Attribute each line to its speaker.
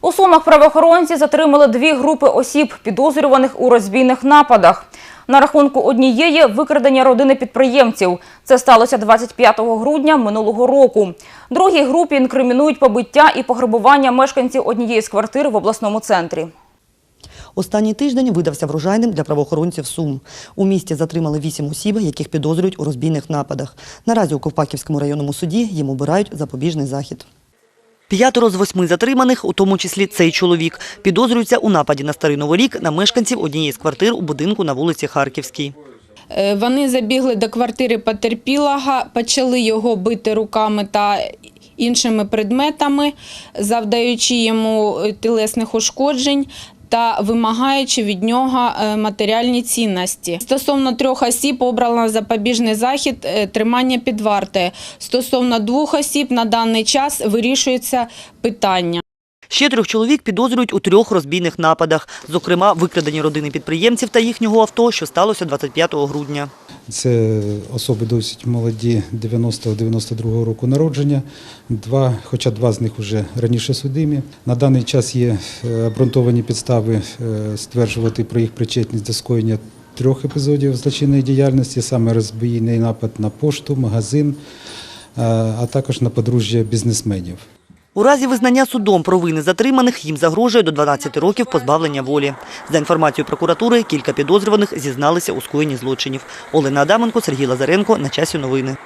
Speaker 1: У Сумах правоохоронці затримали дві групи осіб, підозрюваних у розбійних нападах. На рахунку однієї – викрадення родини підприємців. Це сталося 25 грудня минулого року. Другій групі інкримінують побиття і пограбування мешканців однієї з квартир в обласному центрі.
Speaker 2: Останній тиждень видався врожайним для правоохоронців Сум. У місті затримали вісім осіб, яких підозрюють у розбійних нападах. Наразі у Ковпаківському районному суді їм обирають запобіжний захід. П'ятеро з восьми затриманих, у тому числі цей чоловік, підозрюються у нападі на старий новий рік на мешканців однієї з квартир у будинку на вулиці Харківській.
Speaker 3: Е, Вони забігли до квартири потерпілого, почали його бити руками та іншими предметами, завдаючи йому е, тілесних ушкоджень. Та вимагаючи від нього е, матеріальні цінності. Стосовно трьох осіб обрано запобіжний захід е, тримання під вартою. Стосовно двох осіб на даний час вирішується питання.
Speaker 2: Ще трьох чоловік підозрюють у трьох розбійних нападах, зокрема викрадені родини підприємців та їхнього авто, що сталося 25 грудня.
Speaker 4: Це особи досить молоді 90-92 року народження. Два, хоча два з них вже раніше судимі. На даний час є е, обґрунтовані підстави е, стверджувати про їх причетність до скоєння трьох епізодів злочинної діяльності, саме розбійний напад на пошту, магазин, е, а також на подружжя бізнесменів.
Speaker 2: У разі визнання судом провини затриманих їм загрожує до 12 років позбавлення волі. За інформацією прокуратури, кілька підозрюваних зізналися у скоєнні злочинів. Олена Адаменко, Сергій Лазаренко. На часі новини.